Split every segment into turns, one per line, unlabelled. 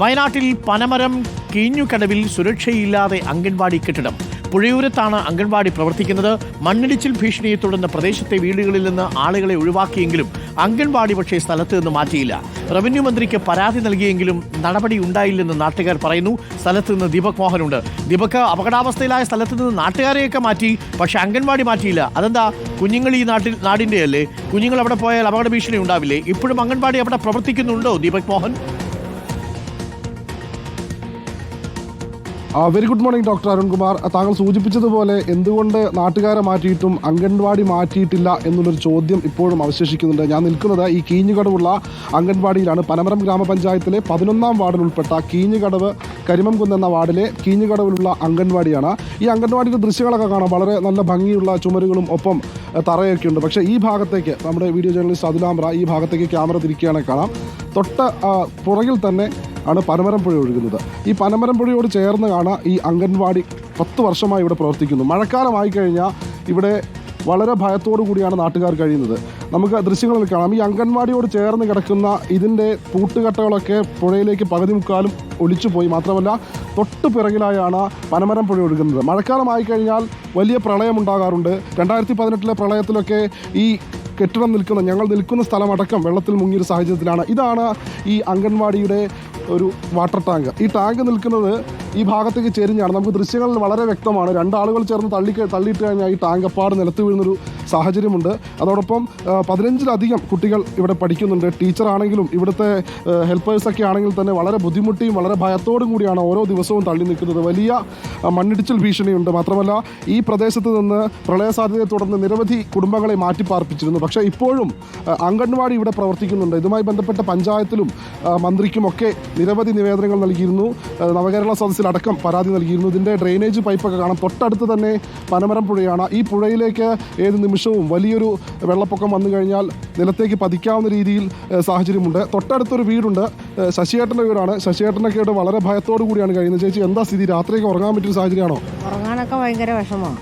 വയനാട്ടിൽ പനമരം കീഞ്ഞുകടവിൽ സുരക്ഷയില്ലാതെ അംഗൻവാടി കെട്ടിടം. പുഴയൂരത്താണ് അംഗൻവാടി പ്രവർത്തിക്കുന്നത്. മണ്ണിടിച്ചിൽ ഭീഷണിയെ തുടർന്ന് പ്രദേശത്തെ വീടുകളിൽ നിന്ന് ആളുകളെ ഒഴിവാക്കിയെങ്കിലും അംഗൻവാടി പക്ഷേ സ്ഥലത്ത് നിന്ന് മാറ്റിയില്ല. റവന്യൂ മന്ത്രിക്ക് പരാതി നൽകിയെങ്കിലും നടപടി ഉണ്ടായില്ലെന്ന് നാട്ടുകാർ പറയുന്നു. സ്ഥലത്ത് നിന്ന് ദീപക് മോഹനുണ്ട്. ദീപക് അപകടാവസ്ഥയിലായ സ്ഥലത്ത് നിന്ന് നാട്ടുകാരെയൊക്കെ മാറ്റി പക്ഷേ അംഗൻവാടി മാറ്റിയില്ല. അതെന്താ? കുഞ്ഞുങ്ങൾ ഈ നാട്ടിൽ നാടിന്റെ അല്ലേ കുഞ്ഞുങ്ങൾ അവിടെ പോയാൽ അപകട ഭീഷണി ഉണ്ടാവില്ലേ? ഇപ്പോഴും അംഗൻവാടി അവിടെ പ്രവർത്തിക്കുന്നുണ്ടോ Deepak Mohan?
Very good morning doctor Arunkumar. താങ്കൾ സൂചിപ്പിച്ചതുപോലെ എന്തുകൊണ്ട് നാട്ടുകാരെ മാറ്റിയിട്ടും അംഗൻവാടി മാറ്റിയിട്ടില്ല എന്നുള്ളൊരു ചോദ്യം ഇപ്പോഴും അവശേഷിക്കുന്നുണ്ട്. ഞാൻ നിൽക്കുന്നത് ഈ കീഞ്ഞുകടവുള്ള അംഗൻവാടിയിലാണ്. പനമരം ഗ്രാമപഞ്ചായത്തിലെ പതിനൊന്നാം വാർഡിൽ ഉൾപ്പെട്ട കീഞ്ഞുകടവ് കരിമംകുന്ന് എന്ന വാർഡിലെ കീഞ്ഞുകടവിലുള്ള അംഗൻവാടിയാണ്. ഈ അംഗൻവാടിയുടെ ദൃശ്യങ്ങളൊക്കെ കാണാം. വളരെ നല്ല ഭംഗിയുള്ള ചുമരുകളും ഒപ്പം തറയൊക്കെ ഉണ്ട്. പക്ഷേ ഈ ഭാഗത്തേക്ക് നമ്മുടെ വീഡിയോ ജേർണലിസ്റ്റ് അതുലാമ്ര ഈ ഭാഗത്തേക്ക് ക്യാമറ തിരിക്കുകയാണെങ്കിൽ കാണാം. തൊട്ട് പുറകിൽ തന്നെ ആണ് പനമരം പുഴ ഒഴുകുന്നത്. ഈ പനമരം പുഴയോട് ചേർന്ന് കാണാം ഈ അംഗൻവാടി പത്ത് വർഷമായി ഇവിടെ പ്രവർത്തിക്കുന്നു. മഴക്കാലമായി കഴിഞ്ഞാൽ ഇവിടെ വളരെ ഭയത്തോടു കൂടിയാണ് നാട്ടുകാർ കഴിയുന്നത്. നമുക്ക് ദൃശ്യങ്ങളിൽ കാണാം. ഈ അംഗൻവാടിയോട് ചേർന്ന് കിടക്കുന്ന ഇതിന്റെ പൂട്ടുകട്ടകളൊക്കെ പുഴയിലേക്ക് പകുതി മുക്കാലും ഒലിച്ചു പോയി. മാത്രമല്ല തൊട്ട് പിറകിലായാണ് പനമരം പുഴ ഒഴുകുന്നത്. മഴക്കാലമായി കഴിഞ്ഞാൽ വലിയ പ്രളയമുണ്ടാകാറുണ്ട് രണ്ടായിരത്തി പതിനെട്ടിലെ പ്രളയത്തിലൊക്കെ ഈ കെട്ടിടം നിൽക്കുന്ന ഞങ്ങൾ നിൽക്കുന്ന സ്ഥലമടക്കം വെള്ളത്തിൽ മുങ്ങിയൊരു സാഹചര്യത്തിലാണ്. ഇതാണ് ഈ അംഗൻവാടിയുടെ ഒരു വാട്ടർ ടാങ്ക്. ഈ ടാങ്ക് നിൽക്കുന്നത് ഈ ഭാഗത്തേക്ക് ചെരിഞ്ഞാണ്. നമുക്ക് ദൃശ്യങ്ങളിൽ വളരെ വ്യക്തമാണ്. രണ്ടാളുകൾ ചേർന്ന് തള്ളി തള്ളിയിട്ട് കഴിഞ്ഞാൽ ഈ ടാങ്ക് അപ്പാട് നിലത്ത് വീഴുന്നൊരു സാഹചര്യമുണ്ട്. അതോടൊപ്പം പതിനഞ്ചിലധികം കുട്ടികൾ ഇവിടെ പഠിക്കുന്നുണ്ട്. ടീച്ചറാണെങ്കിലും ഇവിടുത്തെ ഹെൽപ്പേഴ്സൊക്കെ ആണെങ്കിൽ തന്നെ വളരെ ബുദ്ധിമുട്ടിയും വളരെ ഭയത്തോടും കൂടിയാണ് ഓരോ ദിവസവും തള്ളി നിൽക്കുന്നത്. വലിയ മണ്ണിടിച്ചിൽ ഭീഷണിയുണ്ട്. മാത്രമല്ല ഈ പ്രദേശത്ത് നിന്ന് പ്രളയ സാധ്യതയെ തുടർന്ന് നിരവധി കുടുംബങ്ങളെ മാറ്റിപ്പാർപ്പിച്ചിരുന്നു. പക്ഷേ ഇപ്പോഴും അംഗൻവാടി ഇവിടെ പ്രവർത്തിക്കുന്നുണ്ട്. ഇതുമായി ബന്ധപ്പെട്ട പഞ്ചായത്തിലും മന്ത്രിക്കുമൊക്കെ നിരവധി നിവേദനങ്ങൾ നൽകിയിരുന്നു. നവകേരള നവകേരള സദസ്സിലടക്കം പരാതി നൽകിയിരുന്നു. ഇതിന്റെ ഡ്രെയിനേജ് പൈപ്പൊക്കെ കാണാം. തൊട്ടടുത്ത് തന്നെ പനമരം പുഴയാണ്. ഈ പുഴയിലേക്ക് ഏത് നിമിഷവും വലിയൊരു വെള്ളപ്പൊക്കം വന്നു കഴിഞ്ഞാൽ നിലത്തേക്ക് പതിക്കാവുന്ന രീതിയിൽ സാഹചര്യമുണ്ട്. തൊട്ടടുത്തൊരു വീടുണ്ട്. ശശിയേട്ടന്റെ വീടാണ്. ശശിയേട്ടനൊക്കെ ആയിട്ട് വളരെ ഭയത്തോടു കൂടിയാണ് കഴിയുന്നത്. ചേച്ചി എന്താ സ്ഥിതി? രാത്രിയൊക്കെ ഉറങ്ങാൻ പറ്റിയൊരു സാഹചര്യമാണോ?
ഉറങ്ങാനൊക്കെ ഭയങ്കര വിഷമമാണ്.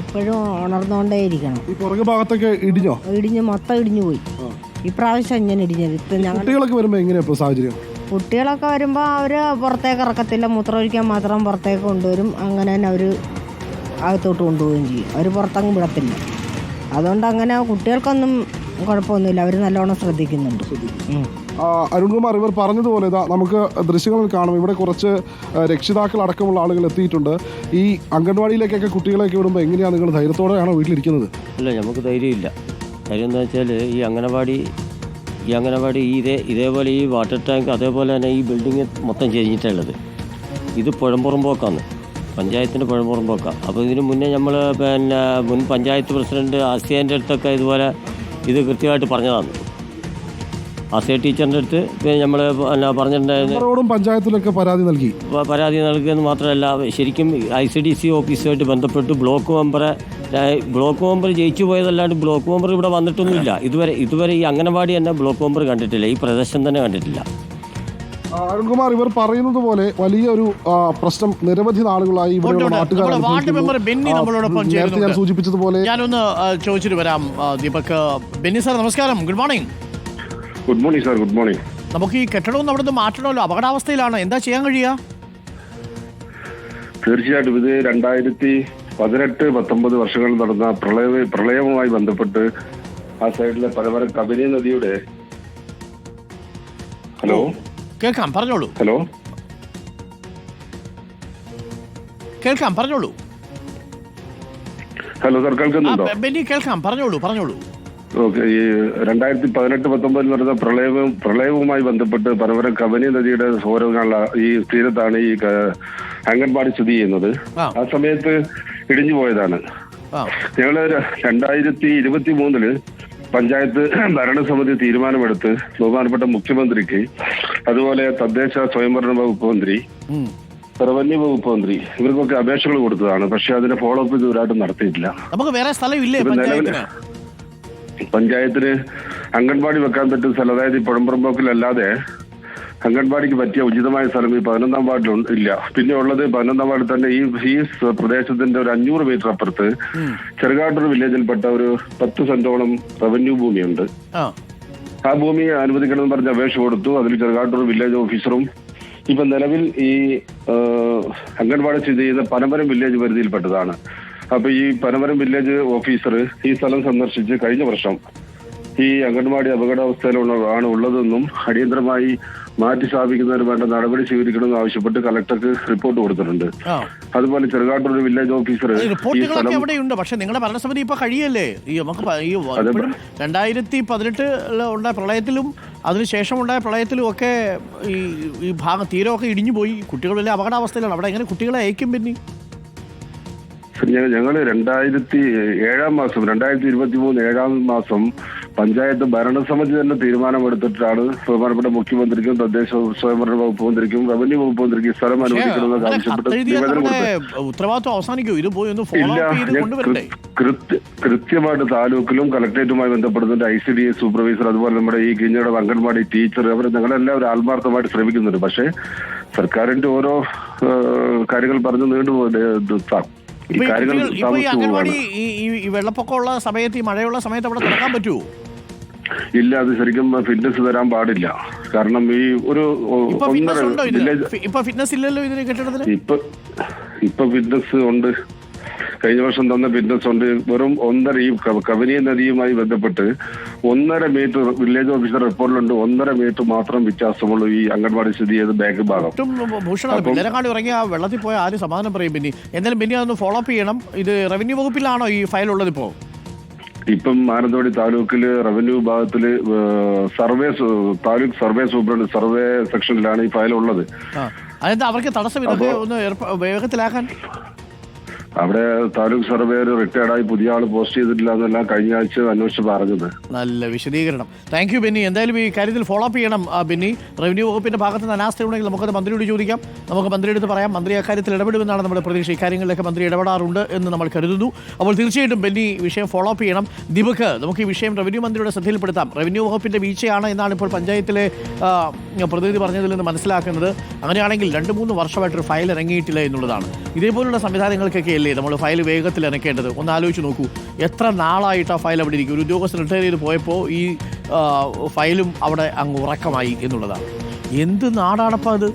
എപ്പോഴും ഉണർന്നുകൊണ്ടേ ഇരിക്കണം.
ഈ പുറകു ഭാഗത്തൊക്കെ ഇടിഞ്ഞോ?
ഇടിഞ്ഞ് മൊത്തം ഇടിഞ്ഞു പോയി. ഇപ്രാവശ്യം ഇങ്ങനെ ഇടിഞ്ഞത്. ഇപ്പം
കുട്ടികളൊക്കെ വരുമ്പോൾ എങ്ങനെയാണ് ഇപ്പോൾ സാഹചര്യം?
കുട്ടികളൊക്കെ വരുമ്പോൾ അവർ പുറത്തേക്ക് ഇറക്കത്തില്ല. മൂത്രമൊഴിക്കാൻ മാത്രം പുറത്തേക്ക് കൊണ്ടുവരും. അങ്ങനെ തന്നെ അവർ അകത്തോട്ട് കൊണ്ടുപോവുകയും ചെയ്യും. അവർ പുറത്തങ്ങ് വിടത്തില്ല. അതുകൊണ്ട് അങ്ങനെ കുട്ടികൾക്കൊന്നും കുഴപ്പമൊന്നുമില്ല. അവർ നല്ലോണം ശ്രദ്ധിക്കുന്നുണ്ട്.
അരുൺകുമാർ ഇവർ പറഞ്ഞതുപോലെ ഇതാ നമുക്ക് ദൃശ്യങ്ങളിൽ കാണും. ഇവിടെ കുറച്ച് രക്ഷിതാക്കൾ അടക്കമുള്ള ആളുകൾ എത്തിയിട്ടുണ്ട്. ഈ അംഗൻവാടിയിലേക്കൊക്കെ കുട്ടികളെയൊക്കെ വിടുമ്പോൾ എങ്ങനെയാണ് നിങ്ങൾ ധൈര്യത്തോടെയാണോ വീട്ടിലിരിക്കുന്നത്?
അല്ല നമുക്ക് ധൈര്യമില്ല. കാര്യം എന്താ വെച്ചാൽ ഈ അംഗനവാടി ഈ അംഗനവാടി ഈ ഇതേ ഇതേപോലെ ഈ വാട്ടർ ടാങ്ക് അതേപോലെ തന്നെ ഈ ബിൽഡിങ് മൊത്തം ചെരിഞ്ഞിട്ടുള്ളത്. ഇത് പുഴമ്പുറം പോക്കാണ് പഞ്ചായത്തിന്റെ പുഴമ്പുറം പോക്കാണ് അപ്പോൾ ഇതിന് മുന്നേ നമ്മൾ പിന്നെ മുൻ പഞ്ചായത്ത് പ്രസിഡന്റ് ആസിയാന്റെ അടുത്തൊക്കെ ഇതുപോലെ ഇത് കൃത്യമായിട്ട് പറഞ്ഞതാണ്. ആസിയ ടീച്ചറിന്റെ അടുത്ത് പിന്നെ നമ്മൾ എന്നാ പറഞ്ഞിട്ടുണ്ടായിരുന്നു
റോഡും പഞ്ചായത്തിലൊക്കെ പരാതി നൽകി.
പരാതി നൽകുകയെന്ന് മാത്രമല്ല ശരിക്കും ഐ സി ഡി സി ഓഫീസുമായിട്ട് ബന്ധപ്പെട്ട് ബ്ലോക്ക് മെമ്പറെ ബ്ലോക്ക് മെമ്പർ ജയിച്ചു പോയതല്ലാണ്ട് ബ്ലോക്ക് മെമ്പർ ഇവിടെ വന്നിട്ടൊന്നുമില്ല. ഇതുവരെ ഇതുവരെ ഈ അംഗനവാടി തന്നെ ബ്ലോക്ക് മെമ്പർ കണ്ടിട്ടില്ല ഈ പ്രദേശം തന്നെ കണ്ടിട്ടില്ല.
അരുൺകുമാർ ഇവർ പറയുന്നത് പോലെ വലിയൊരു പ്രശ്നം നിരവധി നാളുകളായി. നാട്ടുകാർ നേരത്തെ ഞാൻ. സൂചിപ്പിച്ചതുപോലെ
ഞാനൊന്ന് ചോദിച്ചിട്ട് വരാം ദീപക്. ബെന്നി സാർ നമസ്കാരം. Good morning.
Good morning sir good morning
നമുക്ക് ഈ കെട്ടിടമൊന്നും അവിടെ നിന്ന് മാറ്റണമല്ലോ. അപകടാവസ്ഥയിലാണ്. എന്താ ചെയ്യാൻ കഴിയുക?
തീർച്ചയായിട്ടും ഇത് രണ്ടായിരത്തി പതിനെട്ട് പത്തൊമ്പത് വർഷങ്ങളിൽ നടന്ന പ്രളയ പ്രളയവുമായി ബന്ധപ്പെട്ട് ആ സൈഡിലെ പരവര കബനി നദിയുടെ ഹലോ?
കേൾക്കാം പറഞ്ഞോളൂ.
ഹലോ?
കേൾക്കാം പറഞ്ഞോളൂ.
ഹലോ സാർ കേൾക്കുന്നുണ്ടോ?
ബെന്നി കേൾക്കാം പറഞ്ഞോളൂ പറഞ്ഞോളൂ.
ഈ രണ്ടായിരത്തി പതിനെട്ട് പത്തൊമ്പതിൽ നടന്ന പ്രളയവും പ്രളയവുമായി ബന്ധപ്പെട്ട് പരവര കബനി നദിയുടെ സോരങ്ങളുള്ള ഈ തീരത്താണ് ഈ അംഗൻവാടി സ്ഥിതി ചെയ്യുന്നത്.
ആ.
സമയത്ത് ഇടിഞ്ഞു പോയതാണ്. ഞങ്ങൾ രണ്ടായിരത്തി ഇരുപത്തി മൂന്നിൽ പഞ്ചായത്ത് ഭരണസമിതി തീരുമാനമെടുത്ത് ബഹുമാനപ്പെട്ട മുഖ്യമന്ത്രിക്ക് അതുപോലെ തദ്ദേശ സ്വയംഭരണ വകുപ്പ് മന്ത്രി. റവന്യൂ വകുപ്പ് മന്ത്രി ഇവർക്കൊക്കെ അപേക്ഷകൾ കൊടുത്തതാണ്. പക്ഷെ അതിന്റെ ഫോളോ അപ്പ് ഇതുവരായിട്ടും നടത്തിയിട്ടില്ല.
നമുക്ക് വേറെ സ്ഥലം ഇല്ലേ പഞ്ചായത്തിന്
അംഗൻവാടി വെക്കാൻ പറ്റുന്ന സ്ഥലം അതായത് ഈ പുഴമ്പുറമ്പോക്കിലല്ലാതെ അംഗൻവാടിക്ക് പറ്റിയ ഉചിതമായ സ്ഥലം ഈ പതിനൊന്നാം വാർഡിൽ ഇല്ല. പിന്നെ ഉള്ളത് പതിനൊന്നാം വാർഡിൽ തന്നെ ഈ ഈ പ്രദേശത്തിന്റെ ഒരു അഞ്ഞൂറ് മീറ്റർ അപ്പുറത്ത് ചെറുകാട്ടൂർ വില്ലേജിൽപ്പെട്ട ഒരു പത്ത് സെന്റോളം റവന്യൂ ഭൂമിയുണ്ട്.
ആ.
ഭൂമി അനുവദിക്കണമെന്ന് പറഞ്ഞ അപേക്ഷ കൊടുത്തു. അതിൽ ചെറുകാട്ടൂർ വില്ലേജ് ഓഫീസറും ഇപ്പൊ നിലവിൽ ഈ അംഗൻവാടി സ്ഥിതി ചെയ്യുന്ന പനമരം വില്ലേജ് പരിധിയിൽപ്പെട്ടതാണ്. അപ്പൊ ഈ പനമരം വില്ലേജ് ഓഫീസർ ഈ സ്ഥലം സന്ദർശിച്ച് കഴിഞ്ഞ വർഷം ഈ അംഗൻവാടി അപകടാവസ്ഥയിലുള്ള ആണ് ഉള്ളതെന്നും അടിയന്തരമായി മാറ്റി സ്ഥാപിക്കുന്നതിന് വേണ്ട നടപടി സ്വീകരിക്കണമെന്ന് ആവശ്യപ്പെട്ട് കളക്ടർക്ക് റിപ്പോർട്ട് കൊടുത്തിട്ടുണ്ട്. അതുപോലെ ചെറുകാട്ടൂർ വില്ലേജ് ഓഫീസർ
റിപ്പോർട്ടുകളൊക്കെ അവിടെയുണ്ട്. പക്ഷെ നിങ്ങളുടെ ഭരണസമിതി ഇപ്പൊ കഴിയല്ലേ? ഈ നമുക്ക് ഈ. രണ്ടായിരത്തി പതിനെട്ട് ഉണ്ടായ പ്രളയത്തിലും അതിനുശേഷം ഉണ്ടായ പ്രളയത്തിലും ഒക്കെ ഈ ഈ ഭാഗം തീരമൊക്കെ ഇടിഞ്ഞു പോയി കുട്ടികൾ വലിയ അപകടാവസ്ഥയിലാണ്. അവിടെ എങ്ങനെ കുട്ടികളെ അയക്കും പിന്നെ?
ഞ- ഞങ്ങൾ രണ്ടായിരത്തി ഏഴാം മാസം രണ്ടായിരത്തി ഇരുപത്തി മൂന്ന് ഏഴാം മാസം പഞ്ചായത്ത് ഭരണസമിതി തന്നെ തീരുമാനമെടുത്തിട്ടാണ് ബഹുമാനപ്പെട്ട മുഖ്യമന്ത്രിക്കും തദ്ദേശ സ്വയംഭരണ വകുപ്പ് മന്ത്രിക്കും റവന്യൂ വകുപ്പ് മന്ത്രിക്കും സ്ഥലം അനുവദിക്കണമെന്ന് ആവശ്യപ്പെട്ട്
ഉത്തരവാദിത്വം അവസാനിക്കും ഇത് പോയി ഒന്ന്
ഇല്ല കൃത്യമായിട്ട് താലൂക്കിലും കളക്ടറേറ്റുമായി ബന്ധപ്പെടുന്നുണ്ട്. I C D S supervisor അതുപോലെ നമ്മുടെ ഈ കിഞ്ഞയുടെ അംഗൻവാടി ടീച്ചർ അവർ ഞങ്ങളെല്ലാവരും ആത്മാർത്ഥമായിട്ട് ശ്രമിക്കുന്നുണ്ട്. പക്ഷേ സർക്കാരിന്റെ ഓരോ കാര്യങ്ങൾ പറഞ്ഞു നീണ്ടുപോകുന്നത്
ഇപ്പൊ ഈ കുട്ടികൾ- ഇപ്പൊ ഈ അംഗൻവാടി ഈ വെള്ളപ്പൊക്കമുള്ള സമയത്ത് ഈ മഴയുള്ള സമയത്ത് അവിടെ തുറക്കാൻ പറ്റുമോ
ഇല്ല അത് ശരിക്കും ഫിറ്റ്നസ് തരാൻ പാടില്ല. കാരണം ഈ ഒരു
ഇപ്പൊ ഫിറ്റ്നസ് ഇല്ലല്ലോ ഇതിന് കെട്ടിടത്തിന്?
ഇപ്പൊ ഇപ്പൊ ഫിറ്റ്നസ് ഉണ്ട്. കഴിഞ്ഞ വർഷം തന്ന ബിസിനസ് ഉണ്ട് വെറും ഒന്നര ഈ ക- നദിയുമായി ബന്ധപ്പെട്ട് ഒന്നര മീറ്റർ വില്ലേജ് ഓഫീസർ റിപ്പോർട്ടിലുണ്ട് ഒന്നര മീറ്റർ മാത്രം വ്യത്യാസമുള്ളൂ ഈ അംഗൻവാടി സ്ഥിതി ചെയ്ത ബാങ്ക് ഭാഗം.
ഒട്ടും ഭൂഷണം പിള്ളേരെക്കാണ്ട് ഇറങ്ങി ആ വെള്ളത്തിൽ പോയ ആരും സമാധാനം പറയും പിന്നെ എന്തായാലും പിന്നെ അതൊന്ന് ഫോളോ അപ്പ് ചെയ്യണം. ഇത് റവന്യൂ വകുപ്പിലാണോ ഈ ഫയൽ ഉള്ളത് ഇപ്പോൾ
ഇപ്പം മാനന്തവാടി താലൂക്കിൽ റവന്യൂ വിഭാഗത്തിൽ survey taluk survey superintendent survey സെക്ഷനിലാണ് ഈ ഫയൽ ഉള്ളത്.
അതെന്താ അവർക്ക് തടസ്സം? ഇതൊക്കെ ഒന്ന് വേഗത്തിലാക്കാൻ?
അവിടെ താലൂക്ക് സർവേയർ റിട്ടയർഡായി പുതിയ ആൾ പോസ്റ്റ് ചെയ്തിട്ടില്ല എന്നെല്ലാം കഴിഞ്ഞ ആഴ്ച അന്വേഷിച്ച് പറഞ്ഞത്.
നല്ല വിശദീകരണം. Thank you Benny. എന്തായാലും ഈ കാര്യത്തിൽ ഫോളോ അപ്പ് ചെയ്യണം ബെന്നി. റവന്യൂ വകുപ്പിന്റെ ഭാഗത്ത് നിന്ന് അനാസ്ഥയുണ്ടെങ്കിൽ നമുക്കത് മന്ത്രിയോട് ചോദിക്കാം. നമുക്ക് മന്ത്രിയെടുത്ത് പറയാം മന്ത്രി അക്കാര്യത്തിൽ ഇടപെടുമെന്നാണ് നമ്മുടെ പ്രതീക്ഷ. ഇക്കാര്യങ്ങളിലൊക്കെ മന്ത്രി ഇടപെടാറുണ്ട് എന്ന് നമ്മൾ കരുതുന്നു. അപ്പോൾ തീർച്ചയായിട്ടും ബെന്നി വിഷയം ഫോളോ അപ്പ് ചെയ്യണം. ദീപക് നമുക്ക് ഈ വിഷയം റവന്യൂ മന്ത്രിയുടെ ശ്രദ്ധയിൽപ്പെടുത്താം. റവന്യൂ വകുപ്പിന്റെ വീഴ്ചയാണ് എന്നാണ് ഇപ്പോൾ പഞ്ചായത്തിലെ പ്രതിനിധി പറഞ്ഞതിൽ നിന്ന് മനസ്സിലാക്കുന്നത്. അങ്ങനെയാണെങ്കിൽ രണ്ട് മൂന്ന് വർഷമായിട്ട് ഒരു ഫയൽ ഇറങ്ങിയിട്ടില്ല എന്നുള്ളതാണ്. ഇതേപോലുള്ള സംവിധാനങ്ങൾക്കൊക്കെ അല്ലേ നമ്മൾ ഫയൽ വേഗത്തിൽ ഇറക്കേണ്ടത് ഒന്ന് ആലോചിച്ച് നോക്കൂ. എത്ര നാളായിട്ട് ആ ഫയൽ അവിടെ ഇരിക്കും? ഒരു ഉദ്യോഗസ്ഥൻ റിട്ടയർ ചെയ്ത് പോയപ്പോൾ ഈ ഫയലും അവിടെ അങ്ങ് ഉറക്കമായി എന്നുള്ളതാണ്. എന്ത് നാടാണപ്പോൾ അത്?